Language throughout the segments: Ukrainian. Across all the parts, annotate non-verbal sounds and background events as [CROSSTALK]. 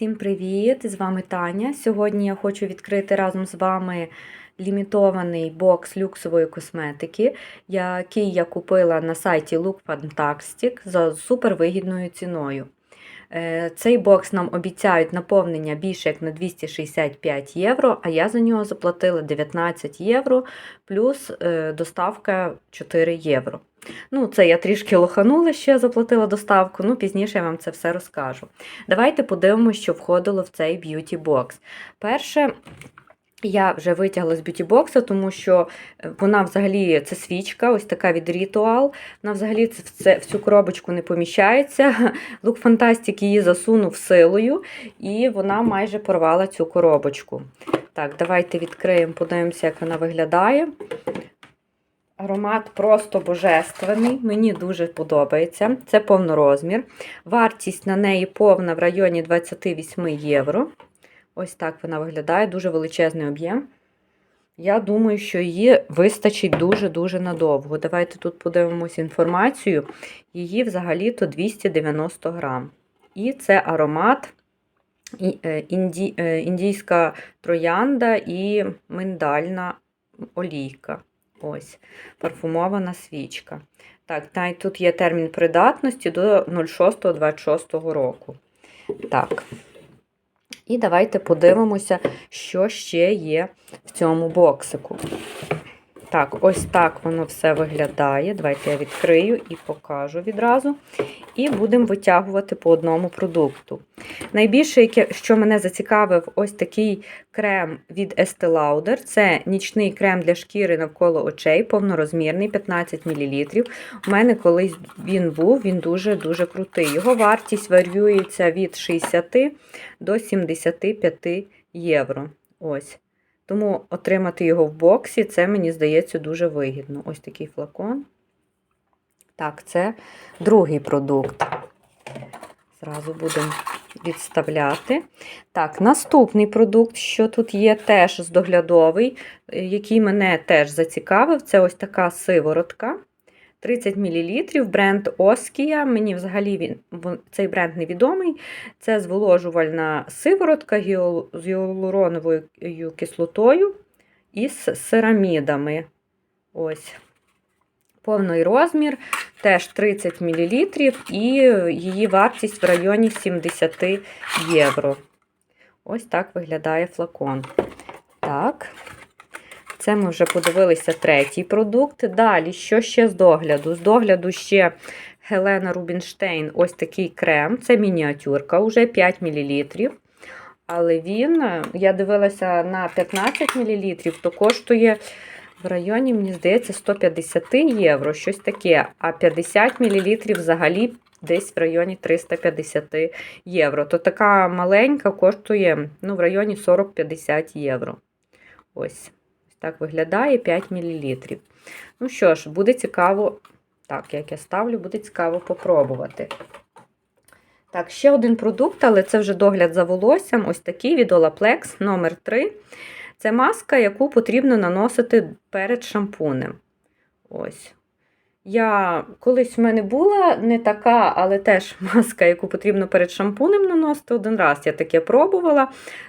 Всім привіт! З вами Таня. Сьогодні я хочу відкрити разом з вами лімітований бокс люксової косметики, який я купила на сайті Look Fantastic за супервигідною ціною. Е, Цей бокс нам обіцяють наповнення більше як на 265 євро, а я за нього заплатила 19 євро плюс е, доставка 4 євро. Ну, це я трішки лоханула, що я заплатила доставку, ну пізніше я вам це все розкажу. Давайте подивимося, що входило в цей б'юті бокс. Перше, я вже витягла з б'юті-бокса, тому що е, вона взагалі це свічка, ось така від Ritual. Вона взагалі це, це, в цю коробочку не поміщається. [LAUGHS] Look Fantastic її засунув силою, і вона майже порвала цю коробочку. Так, давайте відкриємо, подивимося, як вона виглядає. Аромат просто божественний, мені дуже подобається. Це повнорозмір. Вартість на неї повна в районі 28 євро. Ось так вона виглядає, дуже величезний об'єм. Я думаю, що її вистачить дуже-дуже надовго. Давайте тут подивимось інформацію. Її взагалі-то 290 грам. І це аромат інді, індійська троянда і миндальна олійка. Ось, парфумована свічка. Так, тут є термін придатності до 06-26 року. Так. І давайте подивимося, що ще є в цьому боксику. Так, ось так воно все виглядає. Давайте я відкрию і покажу відразу. І будемо витягувати по одному продукту. Найбільше, що мене зацікавив, ось такий крем від Estee Lauder. Це нічний крем для шкіри навколо очей, повнорозмірний, 15 мл. У мене колись він був, він дуже-дуже крутий. Його вартість варіюється від 60 до 75 євро. Ось. Тому отримати його в боксі, це, мені здається, дуже вигідно. Ось такий флакон. Так, це другий продукт. Зразу будемо відставляти. Так, наступний продукт, що тут є, теж здоглядовий, який мене теж зацікавив, це ось така сиворотка. 30 мл, бренд Оскія. Мені взагалі він, цей бренд невідомий. Це зволожувальна сиворотка з гіалуроновою кислотою і з ceramidами. Ось. Повний розмір, теж 30 мл, і її вартість в районі 70 євро. Ось так виглядає флакон. Так. Це ми вже подивилися третій продукт. Далі, що ще з догляду? З догляду ще Гелена Рубінштейн ось такий крем. Це мініатюрка, вже 5 мл. Але він, я дивилася на 15 мл, то коштує в районі, мені здається, 150 євро, щось таке. А 50 мл взагалі десь в районі 350 євро. То така маленька коштує ну, в районі 40-50 євро. Ось. Так виглядає 5 мл. Ну що ж, буде цікаво, так, як я ставлю, буде цікаво попробувати. Так, ще один продукт, але це вже догляд за волоссям. Ось такий від Olaplex номер 3 Це маска, яку потрібно наносити перед шампунем. Ось. Я колись в мене була не така, але теж [LAUGHS] маска, яку потрібно перед шампунем наносити один раз. Я таке пробувала.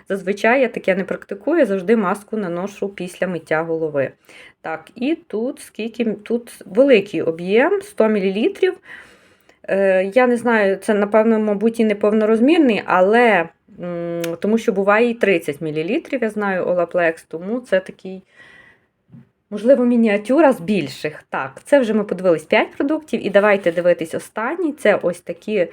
Зазвичай я таке не практикую, я завжди маску наношу після миття голови. Так, і тут скільки тут великий об'єм 100 мл. Е, я не знаю, це, напевно, мабуть, і не повнорозмірний, але тому що буває і 30 мл, я знаю Olaplex, тому це такий. Можливо, мініатюра з більших. Так, це вже ми подивились 5 продуктів. І давайте дивитись останній. Це ось такі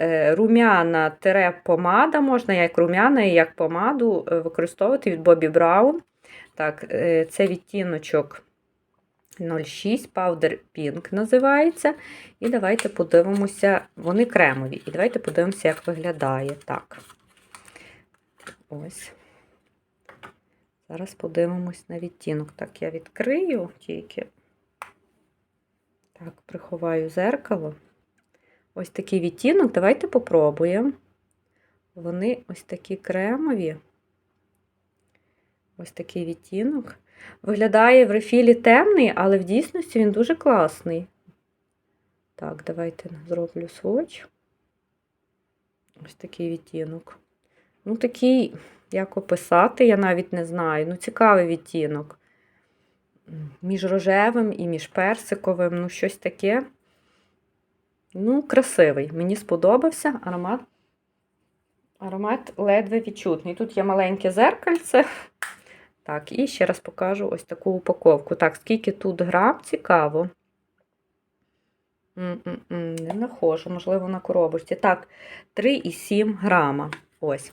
е, рум'яна тере помада. Можна як рум'яна і як помаду е, використовувати від Bobbi Brown. Так, е, Це відтіночок 06 Powder Pink називається. І давайте подивимося, вони кремові. І давайте подивимося, як виглядає. Так. Ось. Зараз подивимось на відтінок. Так, я відкрию тільки. Так, приховаю зеркало. Ось такий відтінок. Давайте попробуємо. Вони ось такі кремові. Ось такий відтінок. Виглядає в рефілі темний, але в дійсності він дуже класний. Так, давайте зроблю своч. Ось такий відтінок. Ну, такий, як описати, я навіть не знаю. Ну, цікавий відтінок. Між рожевим і між персиковим, ну, щось таке. Ну, красивий. Мені сподобався аромат. Аромат ледве відчутний. Тут є маленьке зеркальце. Так, і ще раз покажу ось таку упаковку. Так, скільки тут грам, цікаво. М-м-м, Не нахожу, можливо, на коробочці. Так, 3,7 грама. Ось.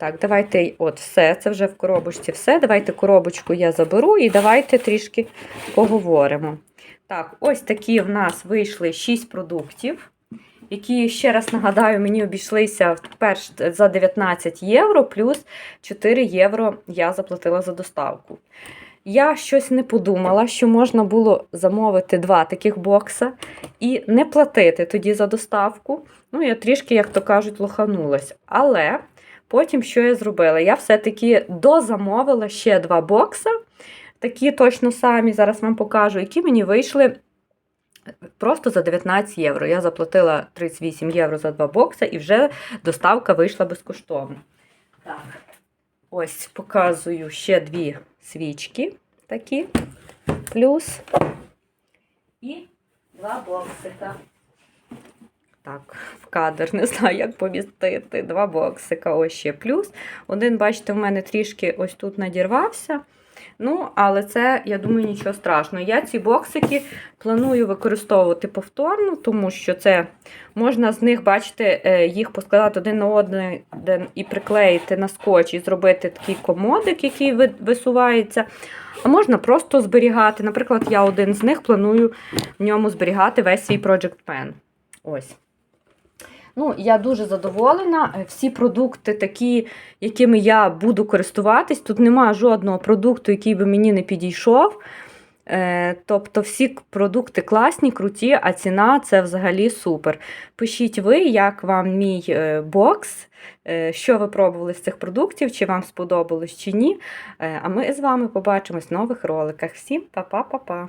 Так, давайте, от все, це вже в коробочці все. Давайте коробочку я заберу і давайте трішки поговоримо. Так, ось такі в нас вийшли 6 продуктів, які, ще раз нагадаю, мені обійшлися перш за 19 євро, плюс 4 євро я заплатила за доставку. Я щось не подумала, що можна було замовити два таких бокса і не платити тоді за доставку. Ну, я трішки, як то кажуть, лоханулась. Але потім що я зробила? Я все-таки дозамовила ще два бокса, такі точно самі, зараз вам покажу, які мені вийшли просто за 19 євро. Я заплатила 38 євро за два бокса і вже доставка вийшла безкоштовно. Так, ось показую ще дві свічки такі, плюс і два боксика. Так, в кадр не знаю, як помістити. Два боксика, ось ще плюс. Один, бачите, в мене трішки ось тут надірвався. Ну, але це, я думаю, нічого страшного. Я ці боксики планую використовувати повторно, тому що це можна з них, бачите, е, їх поскладати один на один і приклеїти на скотч і зробити такий комодик, який висувається. А можна просто зберігати. Наприклад, я один з них планую в ньому зберігати весь свій Project Pen. Ось. Ну, я дуже задоволена. Е, Всі продукти такі, якими я буду користуватись. Тут немає жодного продукту, який би мені не підійшов. Е, Тобто всі продукти класні, круті, а ціна це взагалі супер. Пишіть ви, як вам мій е, бокс, що ви пробували з цих продуктів, чи вам сподобалось чи ні. А ми з вами побачимось в нових роликах. Всім па-па-па-па!